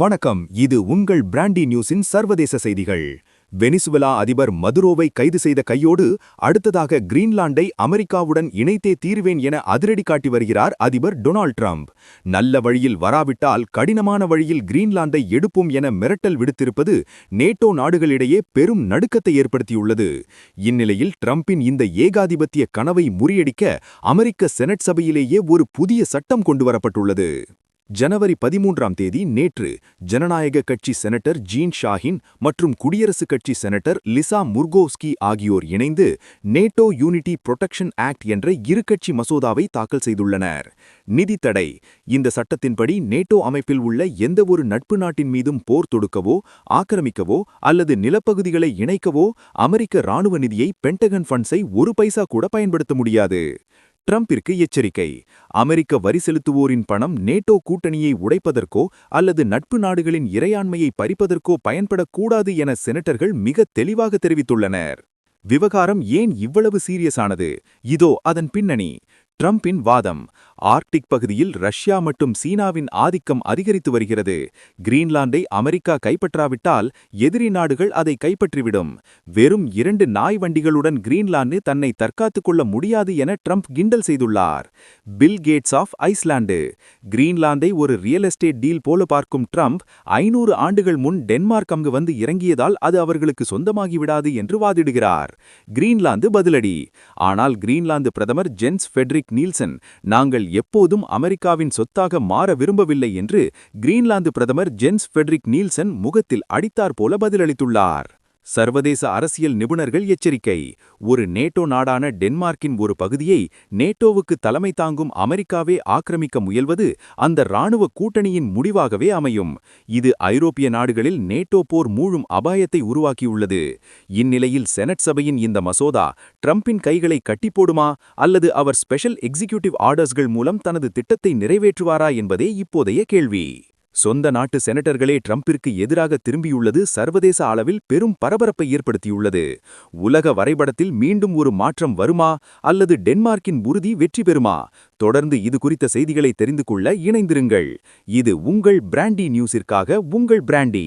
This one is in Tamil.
வணக்கம். இது உங்கள் பிராண்டி நியூஸின் சர்வதேச செய்திகள். வெனிசுவலா அதிபர் மதுரோவை கைது செய்த கையோடு அடுத்ததாக கிரீன்லாண்டை அமெரிக்காவுடன் இணைத்தே தீர்வேன் என அதிரடி காட்டி வருகிறார் அதிபர் டொனால்ட் ட்ரம்ப். நல்ல வழியில் வராவிட்டால் கடினமான வழியில் கிரீன்லாந்தை எடுப்போம் என மிரட்டல் விடுத்திருப்பது நேட்டோ நாடுகளிடையே பெரும் நடுக்கத்தை ஏற்படுத்தியுள்ளது. இந்நிலையில் ட்ரம்பின் இந்த ஏகாதிபத்திய கனவை முறியடிக்க அமெரிக்க செனட் சபையிலேயே ஒரு புதிய சட்டம் கொண்டுவரப்பட்டுள்ளது. ஜனவரி பதிமூன்றாம் தேதி நேற்று ஜனநாயக கட்சி செனட்டர் ஜீன் ஷாஹின் மற்றும் குடியரசுக் கட்சி செனட்டர் லிசா முர்கோஸ்கி ஆகியோர் இணைந்து நேட்டோ யூனிட்டி புரொடெக்ஷன் ஆக்ட் என்ற இருகட்சி மசோதாவை தாக்கல் செய்துள்ளனர். நிதி தடை. இந்த சட்டத்தின்படி நேட்டோ அமைப்பில் உள்ள எந்தவொரு நட்பு நாட்டின் மீதும் போர் தொடுக்கவோ ஆக்கிரமிக்கவோ அல்லது நிலப்பகுதிகளை இணைக்கவோ அமெரிக்க ராணுவ நிதியை பென்டகன் ஃபண்ட்ஸை ஒரு பைசா கூட பயன்படுத்த முடியாது. ட்ரம்பிற்கு எச்சரிக்கை. அமெரிக்க வரி செலுத்துவோரின் பணம் நேட்டோ கூட்டணியை உடைப்பதற்கோ அல்லது நட்பு நாடுகளின் இறையாண்மையை பறிப்பதற்கோ பயன்படக்கூடாது என செனட்டர்கள் மிக தெளிவாக தெரிவித்துள்ளனர். விவகாரம் ஏன் இவ்வளவு சீரியஸானது? இதோ அதன் பின்னணி. ட்ரம்பின் வாதம் ஆர்க்டிக் பகுதியில் ரஷ்யா மற்றும் சீனாவின் ஆதிக்கம் அதிகரித்து வருகிறது. கிரீன்லாந்தை அமெரிக்கா கைப்பற்றாவிட்டால் எதிரி நாடுகள் அதை கைப்பற்றிவிடும். வெறும் இரண்டு நாய் வண்டிகளுடன் கிரீன்லாந்து தன்னை தற்காத்துக் கொள்ள முடியாது என ட்ரம்ப் கிண்டல் செய்துள்ளார். பில் கேட்ஸ் ஆஃப் ஐஸ்லாந்து கிரீன்லாந்தை ஒரு ரியல் எஸ்டேட் டீல் போல பார்க்கும் ட்ரம்ப் ஐநூறு ஆண்டுகள் முன் டென்மார்க் அங்கு வந்து இறங்கியதால் அது அவர்களுக்கு சொந்தமாகிவிடாது என்று வாதிடுகிறார். கிரீன்லாந்து பதிலடி. ஆனால் கிரீன்லாந்து பிரதமர் ஜென்ஸ் ஃபெட்ரிக் நீல்சன் நாங்கள் எப்போதும் அமெரிக்காவின் சொத்தாக மாற விரும்பவில்லை என்று கிரீன்லாந்து பிரதமர் ஜென்ஸ் ஃபெட்ரிக் நீல்சன் முகத்தில் அடித்தார் போல பதிலளித்துள்ளார். சர்வதேச அரசியல் நிபுணர்கள் எச்சரிக்கை. ஒரு நேட்டோ நாடான டென்மார்க்கின் ஒரு பகுதியை நேட்டோவுக்கு தலைமை தாங்கும் அமெரிக்காவே ஆக்கிரமிக்க முயல்வது அந்த இராணுவ கூட்டணியின் முடிவாகவே அமையும். இது ஐரோப்பிய நாடுகளில் நேட்டோ போர் மூழும் அபாயத்தை உருவாக்கியுள்ளது. இந்நிலையில் செனட் சபையின் இந்த மசோதா ட்ரம்பின் கைகளை கட்டிப்போடுமா அல்லது அவர் ஸ்பெஷல் எக்ஸிகியூட்டிவ் ஆர்டர்ஸ்கள் மூலம் தனது திட்டத்தை நிறைவேற்றுவாரா என்பதே இப்போதைய கேள்வி. சொந்த நாட்டு செனட்டர்களே ட்ரம்பிற்கு எதிராக திரும்பியுள்ளது சர்வதேச அளவில் பெரும் பரபரப்பை ஏற்படுத்தியுள்ளது. உலக வரைபடத்தில் மீண்டும் ஒரு மாற்றம் வருமா? அல்லது டென்மார்க்கின் உறுதி வெற்றி பெறுமா? தொடர்ந்து இது குறித்த செய்திகளை தெரிந்து கொள்ள இணைந்திருங்கள். இது உங்கள் பிராண்டி நியூஸிற்காக உங்கள் பிராண்டி.